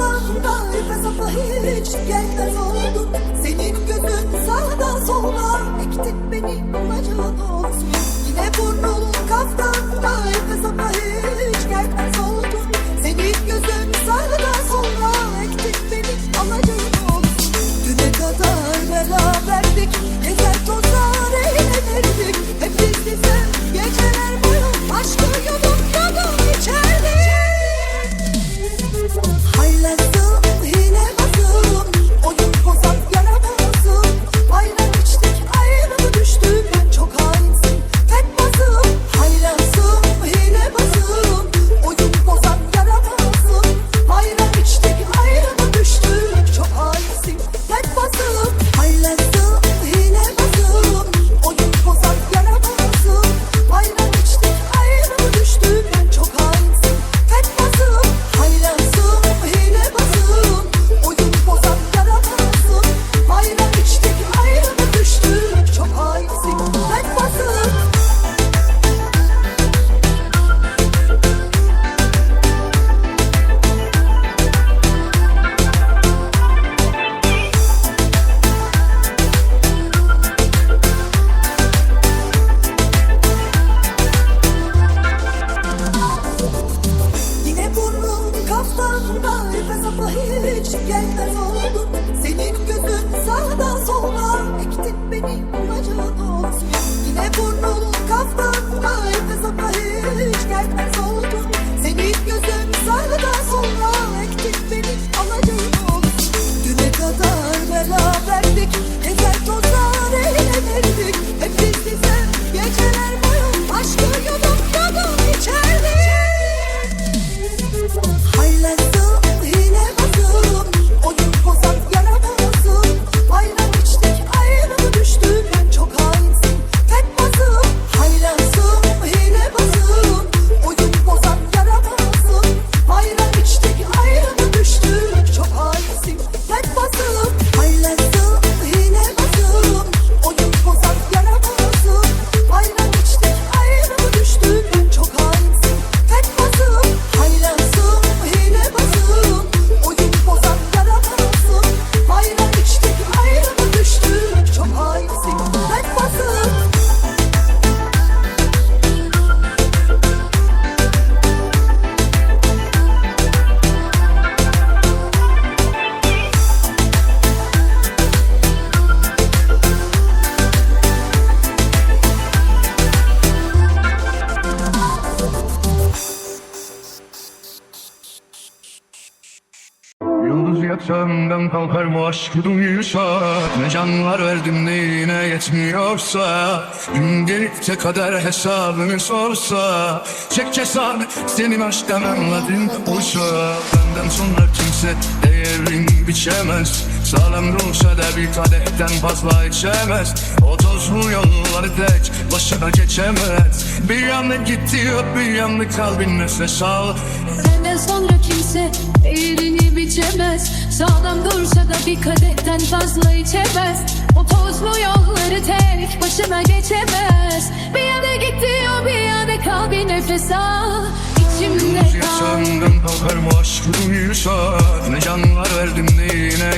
kafamda nefes ama hiç gelmez oldun ama hiç gelmez oldun Senin gözün sağda solda ektin beni. Olacağın olsun. Yine burnun Yıldız yatağından kalkar mı aşkı duysa. Ne canlar verdim de yine yetmiyorsa. Gün gelip de kader hesabını sorsa. Çek cesaret senin aşktan anladın oysa. Benden sonra kimse değerini biçemez. Sağlam dursa da bir kadehten fazla içemez. O tozlu yolları tek başına geçemez. Bir yanı gitti bir yanı kalbin nefes al Senden sonra kimse elini biçemez. Sağlam dursa da bir kadehten fazla içemez. O tozlu yolları tek başına geçemez. Bir gitti o bir yana kal bir nefes al. İçimde kal. yatağından kalkar mı aşkı duysa. Ne canlar verdim de yine